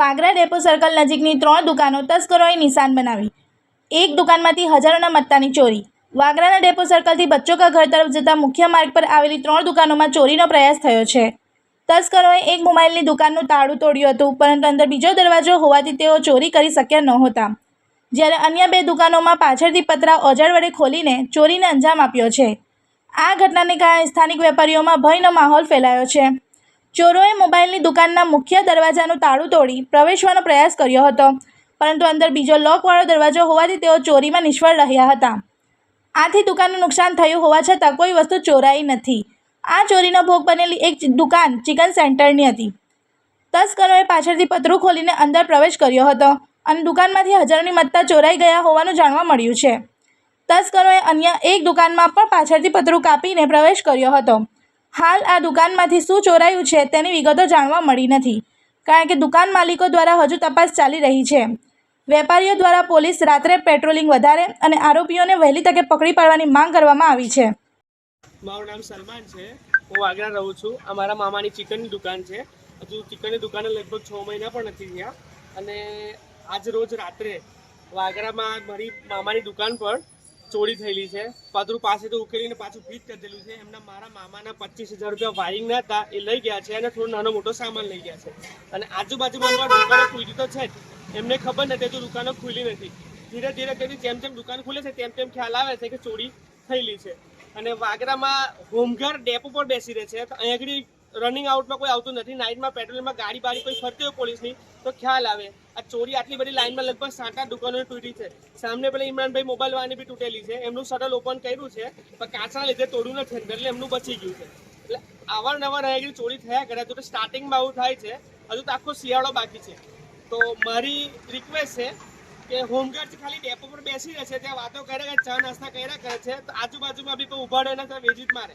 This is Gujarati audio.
વાગરા ડેપો સર્કલ નજીકની ત્રણ દુકાનો તસ્કરોએ નિશાન બનાવી. એક દુકાનમાંથી હજારોના મત્તાની ચોરી. વાગરાના ડેપો સર્કલથી બચ્ચો કા ઘર તરફ જતા મુખ્ય માર્ગ પર આવેલી ત્રણ દુકાનોમાં ચોરીનો પ્રયાસ થયો છે. તસ્કરોએ એક મોબાઈલની દુકાનનું તાળું તોડ્યું હતું, પરંતુ અંદર બીજો દરવાજો હોવાથી તેઓ ચોરી કરી શક્યા નહોતા. જ્યારે અન્ય બે દુકાનોમાં પાછળથી પતરા ઓજાર વડે ખોલીને ચોરીને અંજામ આપ્યો છે. આ ઘટનાને કારણે સ્થાનિક વેપારીઓમાં ભયનો માહોલ ફેલાયો છે. ચોરોએ મોબાઈલની દુકાનના મુખ્ય દરવાજાનું તાળું તોડી પ્રવેશવાનો પ્રયાસ કર્યો હતો. પરંતુ અંદર બીજો લોકવાળો દરવાજો હોવાથી તેઓ ચોરીમાં નિષ્ફળ રહ્યા હતા. આથી દુકાનનું નુકસાન થયું હોવા છતાં કોઈ વસ્તુ ચોરાઈ નથી. આ ચોરીનો ભોગ બનેલી એક દુકાન ચિકન સેન્ટરની હતી. તસ્કરોએ પાછળથી પતરું ખોલીને અંદર પ્રવેશ કર્યો હતો અને દુકાનમાંથી હજારોની મત્તા ચોરાઈ ગયા હોવાનું જાણવા મળ્યું છે. તસ્કરોએ અન્ય એક દુકાનમાં પણ પાછળથી પતરું કાપીને પ્રવેશ કર્યો હતો. હાલ આ દુકાનમાંથી શું ચોરાયું છે તેની વિગતો જાણવા મળી નથી, કારણ કે દુકાન માલિકો દ્વારા હજુ તપાસ ચાલી રહી છે. વેપારીઓ દ્વારા પોલીસ રાત્રે પેટ્રોલિંગ વધારે અને આરોપીઓને વહેલી તકે પકડી પાડવાની માંગ કરવામાં આવી છે. મારું નામ સલમાન છે. હું વાગરા રહું છું. અમારા મામાની ચિકનની દુકાન છે. હજુ ચિકનની દુકાને લગભગ છ મહિના પણ નથી થયા. અને આજ રોજ રાત્રે વાગરામાં મારી મામાની દુકાન પર ચોરી થયેલી છે. પાદરું પાસેથી ઉકેલીને પાછું ફીટ કરી દેલું છે. એમના મારા મામાના પચીસ હજાર રૂપિયા વાયરિંગના હતા. એ લઈ ગયા છે અને થોડો નાનો મોટો સામાન લઈ ગયા છે. અને આજુબાજુમાં દુકાનો ખુલી તો છે જ. એમને ખબર નથી હજુ દુકાનો ખુલી નથી. ધીરે ધીરે કરી જેમ જેમ દુકાન ખુલે છે, તેમ તેમ ખ્યાલ આવે છે કે ચોરી થયેલી છે. અને વાગરામાં હોમગાર્ડ ડેપો પર બેસી રહે છે. તો અહીંયા રનિંગ આઉટમાં કોઈ આવતું નથી. નાઇટમાં પેટ્રોલમાં ગાડી બાડી કોઈ ફરતી હોય પોલીસની, તો ખ્યાલ આવે. આ ચોરી આટલી બધી લાઇનમાં લગભગ સાત આઠ દુકાનો તૂટી છે. સામને પેલા ઇમરાનભાઈ મોબાઈલ વાળાની બી તૂટેલી છે. એમનું શટલ ઓપન કર્યું છે, પણ કાચના લીધે તોડ્યું નથી એટલે એમનું બચી ગયું છે. એટલે અવારનવાર અહીંયા ચોરી થયા કરે, તો સ્ટાર્ટિંગમાં આવું થાય છે. હજુ તો આખો શિયાળો બાકી છે. તો મારી રિક્વેસ્ટ છે કે હોમગાર્ડ ખાલી ડેપો પર બેસી રહે છે ત્યાં વાતો કરે કે ચા નાસ્તા કર્યા કરે છે, તો આજુબાજુમાં બી કોઈ ઊભા રહે ને ત્યાં વેજીત મારે.